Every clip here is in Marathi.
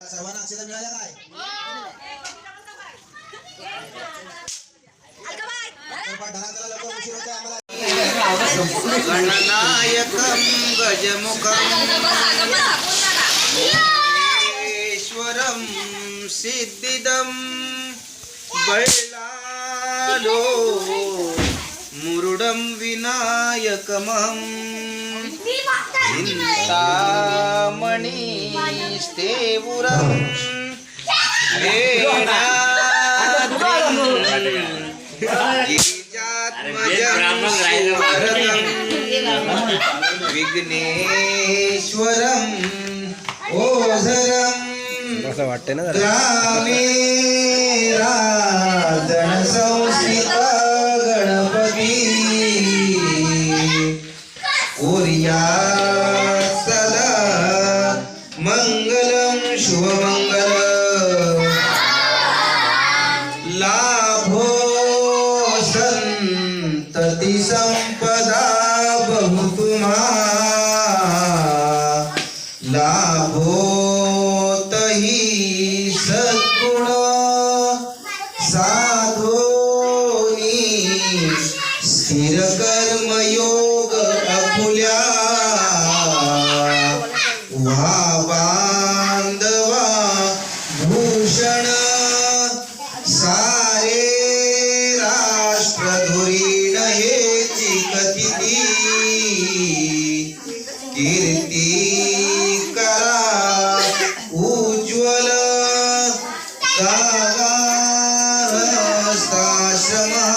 सर्वांना अक्षता मिळाल्या काय? तर पण धनाला लवकर मुरुडं विनायकमहं चिन्तामणिस्तेवुरं विघ्नेश्वरम ओझरम असं वाटतंय कुर्या सदा मंगलम शुभमंगल। लाभो संतती संपदा बहुतुमा लाभोतही सद्गुण साधोनी स्थिर कागारस्ताश्रमः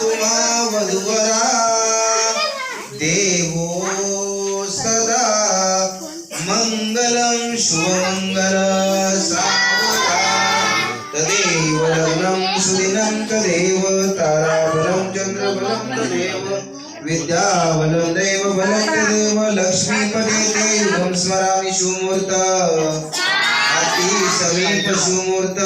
तुम्हा वधुवरा देवो सदा मङ्गलं शुभमङ्गल सावरा तदेव लग्नं सुदिनं तदेव ताराबलं चन्द्रबलं तदेव विद्याबलं दैवबलं तदेव लक्ष्मीपदे ते स्मरामि सुमूर्त अति समीप सुमूर्त